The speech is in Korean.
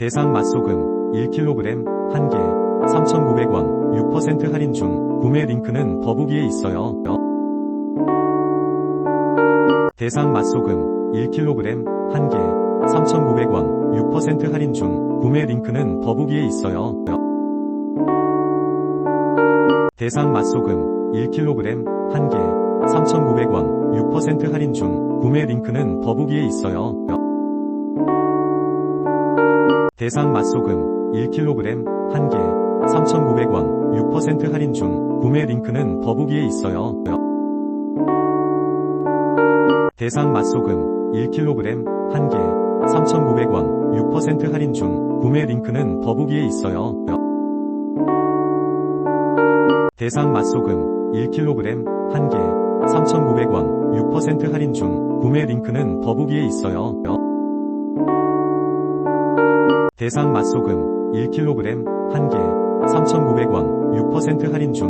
대상 맛소금 1kg 1개 3,900원 6% 할인 중 구매 링크는 더보기에 있어요. 대상 맛소금 1kg 1개 3,900원 6% 할인 중 구매 링크는 더보기에 있어요. 대상 맛소금 1kg 1개 3,900원 6% 할인 중 구매 링크는 더보기에 있어요. 대상 맛소금 1kg 1개 3,900원 6% 할인 중 구매 링크는 더보기에 있어요. 대상 맛소금 1kg 1개 3,900원 6% 할인 중 구매 링크는 더보기에 있어요. 대상 맛소금 1kg 1개 3,900원 6% 할인 중 구매 링크는 더보기에 있어요. 대상 맛소금 1kg 1개 3,900원 6% 할인 중